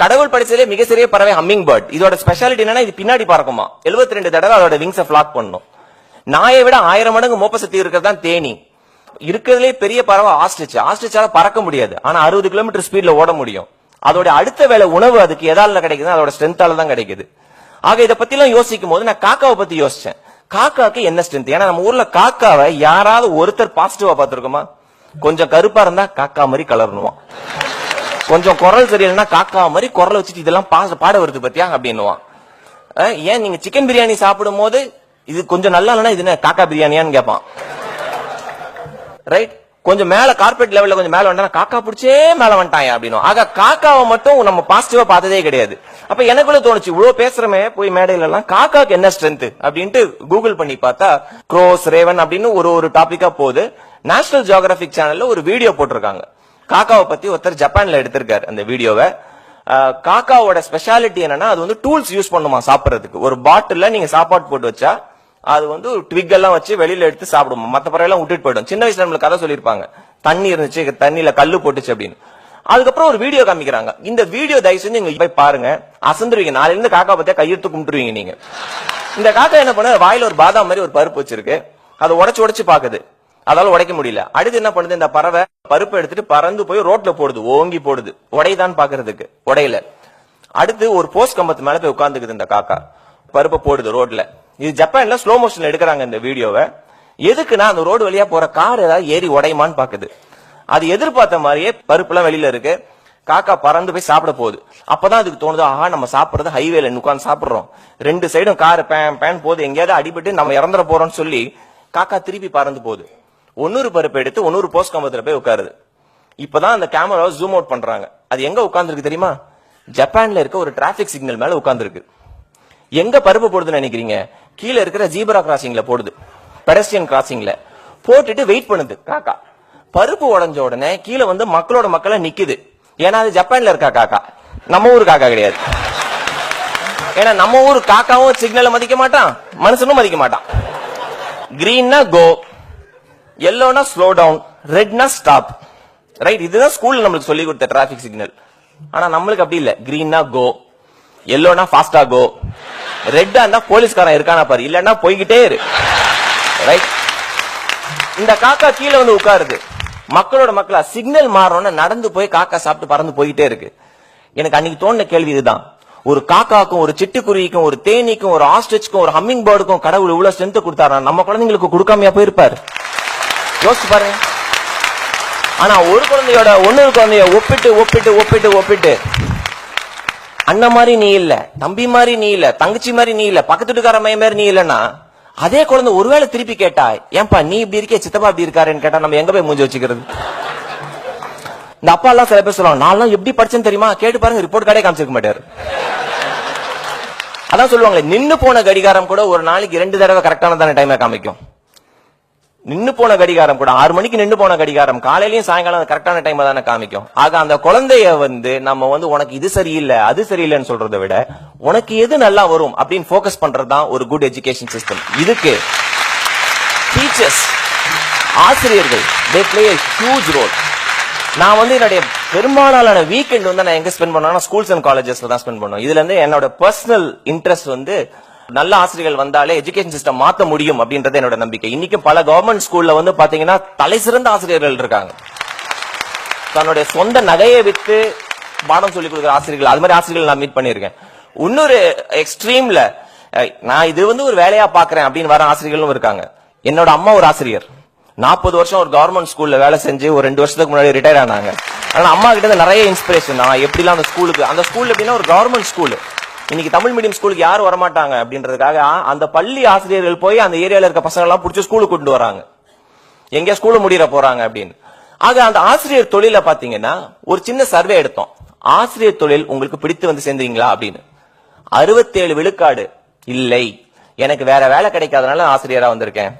கடவுள் படிச்சதே மிகச்சிறிய பறவை ஹம்மிங் பேர்ட் இதோட ஸ்பெஷாலிட்டி என்னன்னா இது பின்னாடி பறக்குமா? 72 ரெண்டு தடவை அதோட விங்ஸை ஃபிளாக் பண்ணும். நாயை விட ஆயிரம் மடங்கு மோப்ப சக்தி இருக்கிறது தான் தேனி. இருக்கிறதுலே பெரிய பறவை ஆஸ்ட்ரிச் ஆஸ்ட்ரிச்சால பறக்க முடியாது. ஆனா அறுபது கிலோமீட்டர் ஸ்பீட்ல ஓட முடியும். அதோட அடுத்த வேலை உணவு அதுக்கு எதால கிடைக்குது அதோட ஸ்ட்ரென்த்தால தான் கிடைக்குது. ஆக இதை பத்தி எல்லாம் யோசிக்கும் போது நான் காக்காவை பத்தி யோசிச்சேன். காக்காக்கு என்ன ஸ்ட்ரென்த் ஏன்னா நம்ம ஊர்ல காக்காவை யாராவது ஒருத்தர் பாசிட்டிவா பார்த்திருக்கோமா? கொஞ்சம் கருப்பா இருந்தா காக்கா மாதிரி கலர்னுவான். கொஞ்சம் குரல் சரியில்லைன்னா காக்கா மாதிரி குரல் வச்சுட்டு இதெல்லாம் பாச பாட வருது பத்தியா? அப்படின்னுவான். ஏன் நீங்க சிக்கன் பிரியாணி சாப்பிடும் போது இது கொஞ்சம் நல்லா இல்லைன்னா இது என்ன காக்கா பிரியாணியான்னு கேட்பான் ரைட் கொஞ்சம் மேல கார்பெட் லெவல்ல கொஞ்சம் மேல வந்தா காக்கா பிடிச்சே மேல வந்துட்டாங்க அப்படின்னு ஆக காக்காவை மட்டும் நம்ம பாசிட்டிவா பார்த்ததே கிடையாது. அப்ப எனக்குள்ள தோணுச்சு இவ்வளவு பேசுறமே போய் மேடையில எல்லாம் காக்காக்கு என்ன ஸ்ட்ரென்த் அப்படின்ட்டு கூகுள் பண்ணி பார்த்தா க்ரோஸ் ரேவன் அப்படின்னு ஒரு ஒரு டாபிக்கா போகுது. நேஷனல் ஜியோகிராபிக் சேனல்ல ஒரு வீடியோ போட்டிருக்காங்க. காக்காவை பத்தி ஒருத்தர் ஜப்பான்ல எடுத்திருக்காரு அந்த வீடியோவை. காக்காவோட ஸ்பெஷாலிட்டி என்னன்னா அது வந்து டூல்ஸ் யூஸ் பண்ணுமா சாப்பிட்றதுக்கு. ஒரு பாட்டில்ல நீங்க சாப்பாடு போட்டு வச்சா அது வந்து ட்விக் எல்லாம் வச்சு வெளியில எடுத்து சாப்பிடுமா. மற்ற பறவை எல்லாம் விட்டுட்டு போயிடும். சின்ன வயசுல நம்மளுக்கு கதை சொல்லியிருப்பாங்க. தண்ணி இருந்துச்சு தண்ணியில கல்லு போட்டுச்சு அப்படின்னு. அதுக்கப்புறம் ஒரு வீடியோ காமிக்கிறாங்க. இந்த வீடியோ தயவு செஞ்சு நீங்க போய் பாருங்க. அசந்துருவீங்க. நாளைல இருந்து காக்கா பத்தியா கையெழுத்து கும்பிட்டுருவீங்க நீங்க. இந்த காக்கா என்ன பண்ண வாயில ஒரு பாதாம் மாதிரி ஒரு பருப்பு வச்சிருக்கு. அதை உடச்சு உடச்சு பாக்குது அதால உடைக்க முடியல. அடுத்து என்ன பண்ணுது? இந்த பறவை பருப்பு எடுத்துட்டு பறந்து போய் ரோட்ல போடுது ஓங்கி போடுது. உடையதான் பாக்குறதுக்கு. உடையல. அடுத்து ஒரு போஸ்ட் கம்பத்து மேல போய் உட்காந்துக்குது இந்த காக்கா. பருப்பை போடுது ரோட்ல. இது ஜப்பான்ல ஸ்லோ மோஷன்ல எடுக்கிறாங்க இந்த வீடியோவை. எதுக்குன்னா அந்த ரோடு வழியா போற கார் ஏதாவது ஏறி உடையுமான்னு பாக்குது. அது எதிர்பார்த்த மாதிரியே பருப்புலாம் வெளியில இருக்கு. காக்கா பறந்து போய் சாப்பிட போகுது. அப்பதான் அதுக்கு தோணுது ஆஹா நம்ம சாப்பிடுறது ஹைவேல உட்காந்து சாப்பிடுறோம். ரெண்டு சைடும் கார் பேன் பேன் போகுது. எங்கேயாவது அடிபட்டு நம்ம இறந்துட போறோம்னு சொல்லி காக்கா திருப்பி பறந்து போகுது. ஒன்னொரு பருப்பு எடுத்து ஒன்னொரு போஸ்ட் கம்பத்தில் போய் உட்காருது. இப்பதான் அந்த கேமராவை ஜூம் அவுட் பண்றாங்க. அது எங்க உட்காந்துருக்கு தெரியுமா? ஜப்பான்ல இருக்க ஒரு டிராபிக் சிக்னல் மேல உட்காந்துருக்கு எங்க பருப்பு போடுதுன்னு நினைக்கிறீங்க? கீழே இருக்கிற ஜீப்ரா கிராசிங்ல போடுது. பெடஸ்டியன் கிராசிங்ல போட்டுட்டு வெயிட் பண்ணுது. காக்கா. பருப்பு உடஞ்ச உடனே கீழே வந்து மக்களோட மக்களை நிக்குது. ஏன்னா அது ஜப்பான்ல இருக்கா காக்கா? நம்ம ஊர் காக்கா கிடையாது. ஏன்னா நம்ம ஊர் காக்காவும் சிக்னலை மதிக்க மாட்டான். மனுஷனும் மதிக்க மாட்டான். கிரீன்னா கோ எல்லோனா ஸ்லோ டவுன் ரெட்னா ஸ்டாப் ரைட் இதுதான் ஸ்கூல்ல நம்மளுக்கு சொல்லி கொடுத்த டிராபிக் சிக்னல் ஆனா நம்மளுக்கு அப்படி இல்ல. கிரீன்னா கோ எல்லோனா ஃபாஸ்டா கோ ரெட்டா இருந்தா போலீஸ்காரன் இருக்கானா பாரு. இல்லன்னா போய்கிட்டே இரு. ரைட் இந்த காக்கா கீழே வந்து உட்காருது. மக்களோட மக்களா சிக்னல் மாறணும்னு நடந்து போய் காக்கா சாப்பிட்டு பறந்து போய்கிட்டே இருக்கு. எனக்கு அன்னைக்கு தோணுன கேள்வி இதுதான். ஒரு காக்காக்கும் ஒரு சிட்டுக்குருவிக்கும் ஒரு தேனீக்கும் ஒரு ஆஸ்ட்ரிச்சுக்கும் ஒரு ஹம்மிங் பேர்டுக்கும் கடவுள் இவ்வளவு ஸ்ட்ரென்த் கொடுத்தாரா நம்ம குழந்தைங்களுக்கு கொடுக்காமையா போயிருப்பாரு? யோசிச்சு பாருங்க. ஆனா ஒரு குழந்தையோட ஒன்னொரு குழந்தைய ஒப்பிட்டு ஒப்பிட்டு ஒப்பிட்டு ஒப்பிட்டு அண்ணன் மாதிரி நீ இல்ல தம்பி மாதிரி நீ இல்ல தங்கச்சி மாதிரி நீ இல்ல பக்கத்து வீட்டுக்கார மாதிரி நீ இல்லன்னா அதே குழந்தை ஒருவேளை திருப்பி கேட்டா ஏன்பா நீ இப்படி இருக்கே சித்தப்பா இப்படி இருக்காருன்னு கேட்டா நம்ம எங்க போய் மூஞ்சி வச்சுக்கிறது? இந்த அப்பா எல்லாம் சில பேர் சொல்லுவாங்க நான்லாம் எப்படி படிச்சேன்னு தெரியுமா? கேட்டு பாருங்க ரிப்போர்ட் கார்டே காமிச்சிருக்க மாட்டாரு. அதான் சொல்லுவாங்களே நின்னு போன கடிகாரம் கூட ஒரு நாளைக்கு ரெண்டு தடவை கரெக்டான தானே டைமை காமிக்கும். நின்று போன கடிகாரம் கூட ஆறு மணிக்கு நின்று போன கடிகாரம் காலையிலயும் சாயங்காலம் கரெக்டான டைம் தானே காமிக்கும். ஆக அந்த குழந்தைய வந்து நம்ம வந்து உனக்கு இது சரியில்லை அது சரியில்லைன்னு சொல்றதை விட உனக்கு எது நல்லா வரும் அப்படின்னு ஃபோக்கஸ் பண்றது தான் ஒரு குட் எஜுகேஷன் சிஸ்டம் இதுக்கு டீச்சர்ஸ் ஆசிரியர்கள் தே பிளே ஹியூஜ் ரோல் நான் வந்து என்னுடைய பெரும்பாலான வீக்கெண்ட் வந்து நான் எங்க ஸ்பெண்ட் பண்ணுவேன்னா ஸ்கூல்ஸ் அண்ட் காலேஜஸ்ல தான் ஸ்பெண்ட் பண்ணுவேன். இதுல இருந்து என்னோட பர்சனல் இன்ட்ரெஸ்ட் வந்து நல்ல ஆசிரியர்கள் வந்தாலே எஜுகேஷன் சிஸ்டம் மாத்த முடியும் அப்படின்றது என்னோட நம்பிக்கை. இன்னைக்கும் பல கவர்மெண்ட் ஸ்கூல்ல வந்து பாத்தீங்கன்னா தலை சிறந்த ஆசிரியர்கள் இருக்காங்க. தன்னுடைய சொந்த நகையை வித்து பாடம் சொல்லி கொடுக்குற ஆசிரியர்கள் அது மாதிரி ஆசிரியர்கள் நான் மீட் பண்ணியிருக்கேன். இன்னொரு எக்ஸ்ட்ரீம்ல நான் இது வந்து ஒரு வேலையா பாக்குறேன் அப்படின்னு வர ஆசிரியர்களும் இருக்காங்க. என்னோட அம்மா ஒரு ஆசிரியர். நாற்பது வருஷம் ஒரு கவர்மெண்ட் ஸ்கூல்ல வேலை செஞ்சு ஒரு ரெண்டு வருஷத்துக்கு முன்னாடி ரிட்டையர் ஆனாங்க. ஆனா அம்மா கிட்ட இருந்து நிறைய இன்ஸ்பிரேஷன் நான் எப்படிலாம் அந்த ஸ்கூலுக்கு அந்த ஸ்கூல் எப்படின்னா ஒரு கவர்மெண்ட் ஸ்கூல் இன்னைக்கு தமிழ் மீடியம் ஸ்கூலுக்கு யாரும் வரமாட்டாங்க அப்படின்றதுக்காக அந்த பள்ளி ஆசிரியர்கள் போய் அந்த ஏரியாவில் இருக்க பசங்க எல்லாம் பிடிச்சி ஸ்கூலுக்கு கொண்டு வராங்க. எங்க ஸ்கூலு முடிகிற போறாங்க அப்படின்னு. ஆக அந்த ஆசிரியர் தொழில பாத்தீங்கன்னா ஒரு சின்ன சர்வே எடுத்தோம். ஆசிரியர் தொழில் உங்களுக்கு பிடித்து வந்து சேர்ந்தீங்களா அப்படின்னு. அறுபத்தேழு விழுக்காடு இல்லை. எனக்கு வேற வேலை கிடைக்காதனால ஆசிரியரா வந்திருக்கேன்.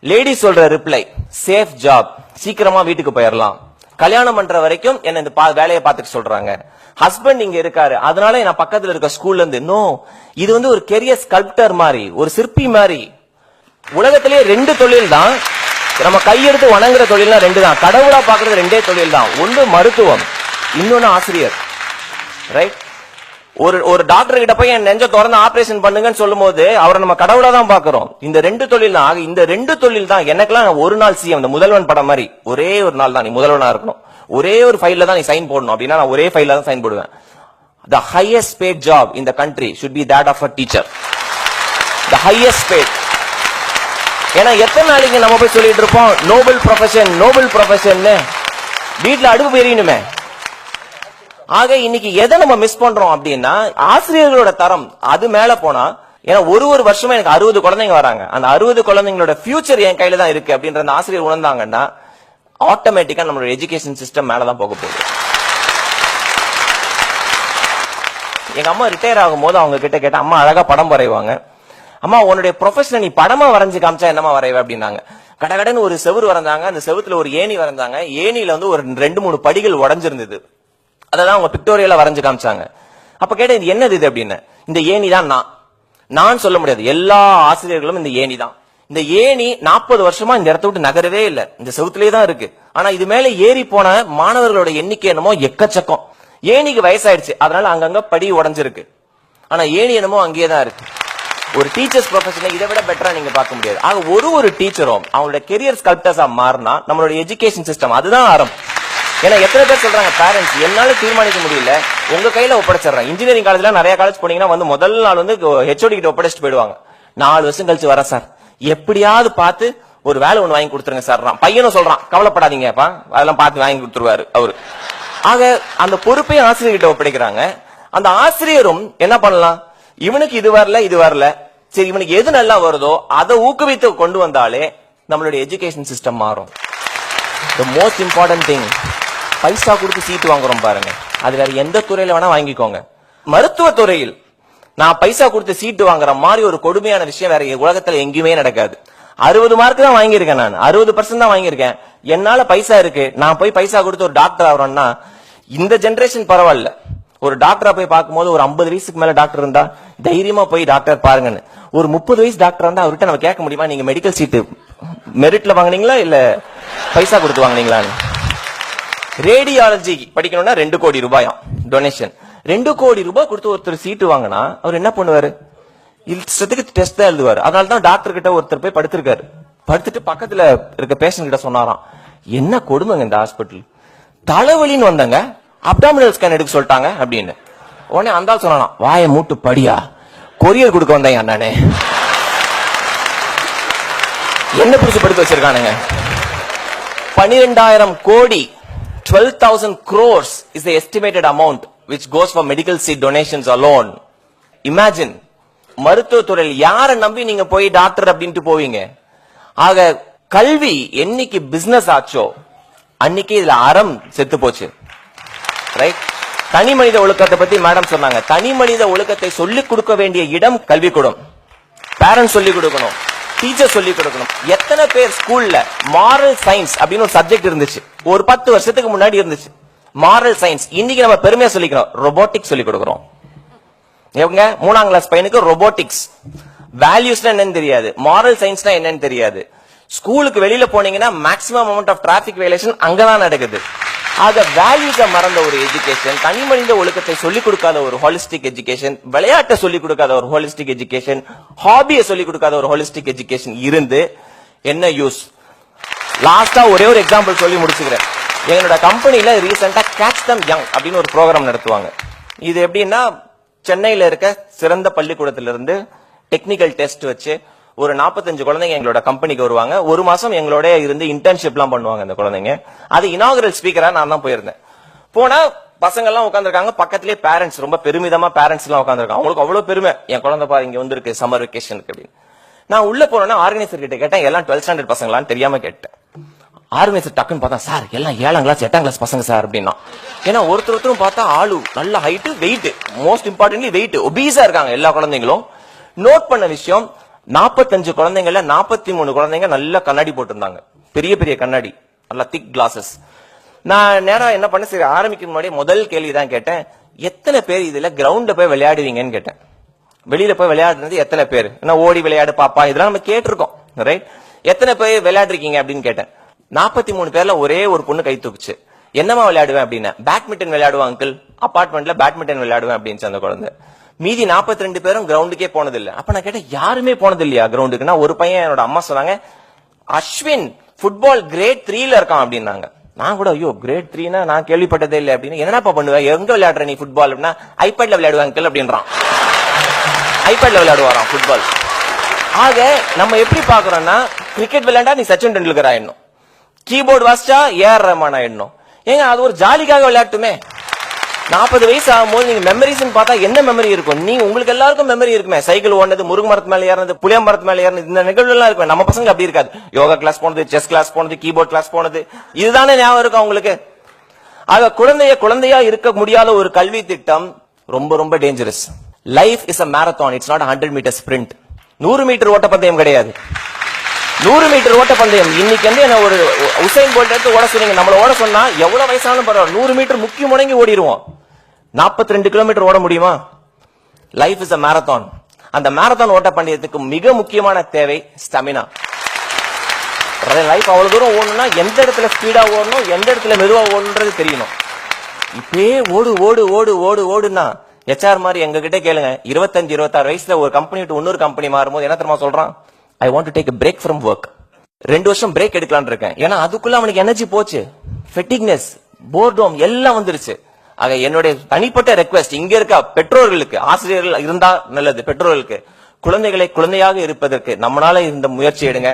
லேடி சொல்ற ரிப்ளை சேஃப் ஜாப் சீக்கிரமா வீட்டுக்கு போயிடலாம் கல்யாணம் பண்ற வரைக்கும் என்ன இந்த பா- வேலையை பார்த்துட்டு சொல்றாங்க. ஹஸ்பண்ட் இங்க இருக்காரு. அதனால நான் பக்கத்துல இருக்க ஸ்கூல்ல இருந்து நோ இது வந்து ஒரு கெரியர் ஸ்கல்ப்டர் மாதிரி ஒரு சிற்பி மாதிரி உலகத்திலே ரெண்டு தொழில் தான். நம்ம கையெடுத்து வணங்குற தொழில்னா ரெண்டு தான். கடவுளா பாக்குறது ரெண்டே தொழில் தான். ஒன்று மருத்துவம் இன்னொன்னு ஆசிரியர். ரைட் ஒரு ஒரு டாக்டர் கிட்ட போய் என் நெஞ்ச திறந்து ஆபரேஷன் பண்ணுங்கன்னு சொல்லும்போது அவரை நம்ம கடவுளா தான் பாக்குறோம் இந்த ரெண்டு தொழில் தான் இந்த ரெண்டு தொழில் தான் எனக்கெல்லாம் ஒரு நாள் சிஎம் இந்த முதல்வன் படம் மாதிரி. ஒரே ஒரு நாள் தான் நீ முதல்வனா இருக்கணும். ஒரே ஒரு ஃபைல்ல தான் நீ சைன் போடணும் அப்படின்னா நான் ஒரே ஃபைல்ல தான் சைன் போடுவேன். த ஹையஸ்ட் பேட் ஜாப் இந்த country should be that of a teacher the highest paid ஏன்னா எத்தனை நாளைக்கு நம்ம போய் சொல்லிட்டு இருப்போம்? நோபல் ப்ரொஃபஷன் நோபல் ப்ரொஃபஷன் வீட்டுல அடுப்பு பெரியணுமே ஆக இன்னைக்கு எதை நம்ம மிஸ் பண்றோம் அப்படின்னா ஆசிரியர்களோட தரம் அது மேல போனா ஏன்னா ஒரு ஒரு வருஷமா எனக்கு அறுபது குழந்தைங்க வராங்க. அந்த அறுபது குழந்தைங்களோட ஃபியூச்சர் என் கையில தான் இருக்கு அப்படின்ற அந்த ஆசிரியர் உணர்ந்தாங்கன்னா ஆட்டோமேட்டிக்கா நம்மளோட எஜுகேஷன் சிஸ்டம் மேலதான் போக போகுது. எங்க அம்மா ரிட்டையர் ஆகும் போது அவங்க கிட்ட கேட்ட அம்மா அழகா படம் வரைவாங்க. அம்மா உன்னுடைய ப்ரொஃபஷனை நீ படமா வரைஞ்சு காமிச்சா என்னமா வரைவ? அப்படின்னாங்க. கடகடன்னு ஒரு செவுரு வரைஞ்சாங்க. அந்த செவத்துல ஒரு ஏணி வரைஞ்சாங்க. ஏணியில வந்து ஒரு ரெண்டு மூணு படிகள் உடைஞ்சிருந்தது. அததான் அவங்க பிக்டோரியலா வரைஞ்சு காமிச்சாங்க. அப்ப கேட்டேன் இது என்னது இது அப்படின்னு. இந்த ஏணி தான் நான். நான் சொல்ல முடியாது. எல்லா ஆசிரியர்களும் இந்த ஏணி தான். இந்த ஏணி நாற்பது வருஷமா இந்த இடத்த விட்டு நகரவே இல்லை. இந்த செவுத்துலயே தான் இருக்கு. ஆனா இது மேல ஏறி போன மாணவர்களோட எண்ணிக்கை என்னமோ எக்கச்சக்கம். ஏணிக்கு வயசாயிடுச்சு. அதனால அங்கங்க படி உடைஞ்சிருக்கு. ஆனா ஏணி என்னமோ அங்கேயே தான் இருக்கு. ஒரு டீச்சர்ஸ் ப்ரொஃபஷனை இதை விட பெட்டரா நீங்க பார்க்க முடியாது. ஆக ஒரு ஒரு டீச்சரும் அவங்களோட கெரியர் ஸ்கல்ப்டர்ஸா மாறினா நம்மளோட எஜுகேஷன் சிஸ்டம் அதுதான் ஆரம்பம். ஏன்னா எத்தனை பேர் சொல்றாங்க பேரண்ட்ஸ் என்னால தீர்மானிக்க முடியல. உங்க கையில ஒப்படைச்சிடுறேன். இன்ஜினியரிங் காலேஜ்ல நிறைய காலேஜ் போனீங்கன்னா வந்து முதல் நாள் வந்து ஹெச்ஓடி கிட்ட ஒப்படைச்சிட்டு போயிடுவாங்க. நாலு வருஷம் கழிச்சு வரேன் சார். எப்படியாவது பார்த்து ஒரு வேலை ஒன்று வாங்கி கொடுத்துருங்க சார். பையனும் சொல்றான் கவலைப்படாதீங்கப்பா. அதெல்லாம் பார்த்து வாங்கி கொடுத்துருவாரு அவரு. ஆக அந்த பொறுப்பை ஆசிரியர்கிட்ட ஒப்படைக்கிறாங்க. அந்த ஆசிரியரும் என்ன பண்ணலாம்? இவனுக்கு இது வரல இது வரல. சரி இவனுக்கு எது நல்லா வருதோ அதை ஊக்குவித்து கொண்டு வந்தாலே நம்மளுடைய எஜுகேஷன் சிஸ்டம் மாறும். த மோஸ்ட் இம்பார்ட்டன்ட் திங் பைசா கொடுத்து சீட்டு வாங்குறோம் பாருங்க. அது வேற எந்த துறையில வேணா வாங்கிக்கோங்க. மருத்துவ துறையில் நான் பைசா கொடுத்து சீட்டு வாங்குற மாதிரி ஒரு கொடுமையான விஷயம் வேற உலகத்துல எங்கேயுமே நடக்காது. அறுபது மார்க் தான் வாங்கியிருக்கேன் நான். அறுபது பர்சன்ட் தான் வாங்கியிருக்கேன். என்னால பைசா இருக்கு. நான் போய் பைசா கொடுத்து ஒரு டாக்டர் ஆகிறோம்னா இந்த ஜென்ரேஷன் பரவாயில்ல. ஒரு டாக்டரா போய் பார்க்கும்போது ஒரு ஐம்பது வயசுக்கு மேல டாக்டர் இருந்தா தைரியமா போய் டாக்டர் பாருங்கன்னு. ஒரு முப்பது வயசு டாக்டர் இருந்தா அவர்கிட்ட நம்ம கேட்க முடியுமா? நீங்க மெடிக்கல் சீட்டு மெரிட்ல வாங்குனீங்களா? இல்ல பைசா கொடுத்து வாங்குனீங்களான்னு? ரேடியாலஜி படிக்கணும்னா ரெண்டு கோடி ரூபாயாம் டொனேஷன் ரெண்டு கோடி ரூபாய் கொடுத்து ஒருத்தர் சீட்டு வாங்கினா அவர் என்ன பண்ணுவாரு? இஷ்டத்துக்கு டெஸ்ட் தான் எழுதுவாரு. அதனால தான் டாக்டர் கிட்ட ஒருத்தர் போய் படுத்திருக்காரு. படுத்துட்டு பக்கத்துல இருக்க பேஷண்ட் கிட்ட சொன்னாராம் என்ன கொடுமைங்க இந்த ஹாஸ்பிட்டல் தலைவலின்னு வந்தாங்க. அப்டாமினல் ஸ்கேன் எடுக்க சொல்லிட்டாங்க அப்படின்னு. உடனே அந்த ஆள் சொன்னானா வாயை மூட்டு படியா? கொரியர் கொடுக்க வந்தேன் நானே? என்ன பிடிச்சு படுத்து வச்சிருக்கானுங்க? பனிரெண்டாயிரம் கோடி twelve thousand crores is the estimated amount which goes for medical seat donations alone. Imagine மருத்துவத்துறையில் யாரை நம்பி நீங்க போய் டாக்டர் அப்படின்ட்டு போவீங்க? ஆக கல்வி என்னைக்கு பிசினஸ் ஆச்சோ அன்னைக்கு இதுல அறம் செத்து போச்சு. ரைட் தனி மனித ஒழுக்கத்தை பத்தி மேடம் சொன்னாங்க. தனி மனித ஒழுக்கத்தை சொல்லிக் கொடுக்க வேண்டிய இடம் கல்விக்கூடம். பேரண்ட்ஸ் சொல்லிக் கொடுக்கணும். டீச்சர் சொல்லி கொடுக்கணும். எத்தனை பேர் ஸ்கூல்ல மாரல் சயின்ஸ் அப்படின்னு ஒரு சப்ஜெக்ட் இருந்துச்சு. ஒரு பத்து வருஷத்துக்கு முன்னாடி இருந்துச்சு. மாரல் சயின்ஸ் இன்னைக்கு நம்ம பெருமையா சொல்லிக்கிறோம். ரொபோட்டிக்ஸ் சொல்லி கொடுக்கிறோம். இவங்க மூணாம் கிளாஸ் பையனுக்கு ரொபோட்டிக்ஸ் வேல்யூஸ்னா என்னன்னு தெரியாது. மாரல் சயின்ஸ்னா என்னன்னு தெரியாது. ஸ்கூலுக்கு வெளியில போனீங்கன்னா maximum amount of traffic violation அங்கதான் நடக்குது. ஆக வேல்யூஸை மறந்த ஒரு எஜுகேஷன் தனி மனித ஒழுக்கத்தை சொல்லிக் கொடுக்காத ஒரு ஹாலிஸ்டிக் எஜுகேஷன் விளையாட்டை சொல்லிக் கொடுக்காத ஒரு ஹாலிஸ்டிக் எஜுகேஷன் ஹாபியை சொல்லிக் கொடுக்காத ஒரு ஹாலிஸ்டிக் எஜுகேஷன் இருந்து என்ன யூஸ் லாஸ்டா ஒரே ஒரு எக்ஸாம்பிள் சொல்லி முடிச்சுக்கிறேன். எங்களோட கம்பெனில ரீசெண்டா கேட்ச் தம் யங் அப்படின்னு ஒரு ப்ரோக்ராம் நடத்துவாங்க. இது எப்படின்னா சென்னையில இருக்க சிறந்த பள்ளிக்கூடத்திலிருந்து டெக்னிக்கல் டெஸ்ட் வச்சு ஒரு 45 குழந்தைங்க எங்களோட கம்பெனிக்கு வருவாங்க. ஒரு மாசம் எங்களோட இருந்து இன்டர்ன்ஷிப்லாம் பண்ணுவாங்க அந்த குழந்தைங்க. அது இனாகுரல் ஸ்பீக்கரா நான் தான் போயிருந்தேன். போனா பசங்க எல்லாம் உட்காந்துருக்காங்க பக்கத்துலேயே பேரண்ட்ஸ் ரொம்ப பெருமிதமா பேரண்ட்ஸ் எல்லாம் உட்காந்துருக்காங்க அவங்களுக்கு அவ்வளவு பெருமை. என் குழந்தை பாரு இங்க வந்திருக்கு சம்மர் வெக்கேஷனுக்கு அப்படின்னு. நான் உள்ள போனேன்னா ஆர்கனைசர் கிட்ட கேட்டேன் எல்லாம் டுவெல்த் ஸ்டாண்டர்ட் பசங்களான்னு தெரியாம கேட்டேன். ஆர்கனைசர் டக்குன்னு பார்த்தா சார் எல்லாம் ஏழாம் கிளாஸ் எட்டாம் கிளாஸ் பசங்க சார் அப்படின்னா. ஏன்னா ஒருத்தர் ஒருத்தரும் பார்த்தா ஆளு நல்ல height weight most importantly weight ஒபீஸா இருக்காங்க எல்லா குழந்தைங்களும். நோட் பண்ண விஷயம் நாற்பத்தஞ்சு குழந்தைங்கள நாற்பத்தி மூணு குழந்தைங்க நல்லா கண்ணாடி போட்டிருந்தாங்க. பெரிய பெரிய கண்ணாடி. நல்லா திக் கிளாஸஸ் நான் நேரம் என்ன பண்ண சரி ஆரம்பிக்கும் முன்னாடி முதல் கேள்வி தான் கேட்டேன். எத்தனை பேர் இதுல கிரவுண்ட்ல போய் விளையாடுவீங்கன்னு கேட்டேன். வெளியில போய் விளையாடுறது எத்தனை பேர்? என்ன ஓடி விளையாடு பாப்பா இதெல்லாம் நம்ம கேட்டிருக்கோம் ரைட் எத்தனை பேர் விளையாடுறீங்க அப்படின்னு கேட்டேன். நாற்பத்தி மூணு பேர்ல ஒரே ஒரு பொண்ணு கை தூக்குச்சு. என்னமா விளையாடுவேன் அப்படின்னு. பேட்மிண்டன் விளையாடுவா அங்கிள் அப்பார்ட்மெண்ட்ல பேட்மிண்டன் விளையாடுவேன் அப்படின்னு அந்த குழந்தை. மீதி 42 ரெண்டு பேரும் கிரவுண்டுக்கே போனதில்லை. அப்ப நான் கேட்டேன் யாருமே போனதில்லையா கிரவுண்டுக்குன்னா ஒரு பையன் என்னோட அம்மா சொன்னாங்க அஸ்வின் ஃபுட்பால் கிரேட் த்ரீல இருக்கான் அப்படின்னாங்க. நான் கூட ஐயோ கிரேட் த்ரீனா நான் கேள்விப்பட்டதே இல்லை அப்படின்னு. என்னப்பா பண்ணுவேன் எங்க விளையாடுற நீ ஃபுட்பால் அப்படின்னா ஐபேட்ல விளையாடுவாங்க அப்படின்றான். ஐபேட்ல விளையாடுவாராம் ஃபுட்பால் ஆக நம்ம எப்படி பாக்குறோம்னா கிரிக்கெட் விளையாண்டா நீ சச்சின் டெண்டுல்கர் ஆயிடணும். கீபோர்டு வாசிச்சா ஏஆர் ரஹ்மான் ஆயிடணும். ஏங்க அது ஒரு ஜாலிக்காக விளையாட்டுமே. நாற்பது வயசு ஆகும்போது நீங்க மெமரிஸ் பார்த்தா என்ன மெமரி இருக்கும்? நீங்க உங்களுக்கு எல்லாருக்கும் மெமரி இருக்குமே. சைக்கிள் ஓடுனது முருகு மரத்து மேல ஏறினது புளிய மரத்து மேல ஏறினது இந்த நிகழ்வு எல்லாம் இருக்கும். நம்ம பசங்க அப்படி இருக்காது. யோகா கிளாஸ் போனது செஸ் கிளாஸ் போனது கீபோர்ட் கிளாஸ் போனது. இதுதானே ஞாபகம் இருக்கும் உங்களுக்கு? ஆக குழந்தைய குழந்தையா இருக்க முடியாத ஒரு கல்வி திட்டம் ரொம்ப ரொம்ப dangerous life is a marathon it's not hundred metre sprint நூறு மீட்டர் ஓட்டப்பந்தயம் கிடையாது. நூறு மீட்டர் ஓட்டப்பந்தயம் இன்னைக்கு வந்து என்ன ஒரு உசைன் போல்ட் எடுத்து ஓட சொன்னீங்க. நம்மள ஓட சொன்னா எவ்வளவு வயசானாலும் பரவாயில்ல. நூறு மீட்டர் முக்கிய முடங்கி ஓடிடுவோம். 42 ரெண்டு கிலோமீட்டர் ஓட முடியுமா? லைஃப் இஸ் அ மேரத்தான் அந்த மேரத்தான் ஓட்டப்பந்தயத்துக்கு மிக முக்கியமான தேவை ஸ்டெமினா லைஃப் அவ்வளவு தூரம் ஓடணும்னா எந்த இடத்துல ஸ்பீடா ஓடணும் எந்த இடத்துல மெதுவா ஓடணுன்றது தெரியணும். இப்பயே ஓடு ஓடு ஓடு ஓடு ஓடுனா ஹெச்ஆர் மாதிரி எங்க கிட்ட கேளுங்க. இருபத்தஞ்சு இருபத்தாறு வயசுல ஒரு கம்பெனி விட்டு இன்னொரு கம்பெனி மாறும்போது என்ன தெரியுமா சொல்றான்? I want to take break from work ரெண்டு வருஷம் பிரேக் எடுக்கலான் இருக்கேன். ஏன்னா அதுக்குள்ள அவனுக்கு எனர்ஜி போச்சு. ஃபெட்டிக்னஸ் போர்டோம் எல்லாம் வந்துருச்சு. ஆக என்னுடைய தனிப்பட்ட ரெக்வஸ்ட் இங்க இருக்க பெற்றோர்களுக்கு ஆசிரியர்கள் இருந்தா நல்லது பெற்றோர்களுக்கு. குழந்தைகளை குழந்தையாக இருப்பதற்கு நம்மளால இந்த முயற்சி எடுங்க.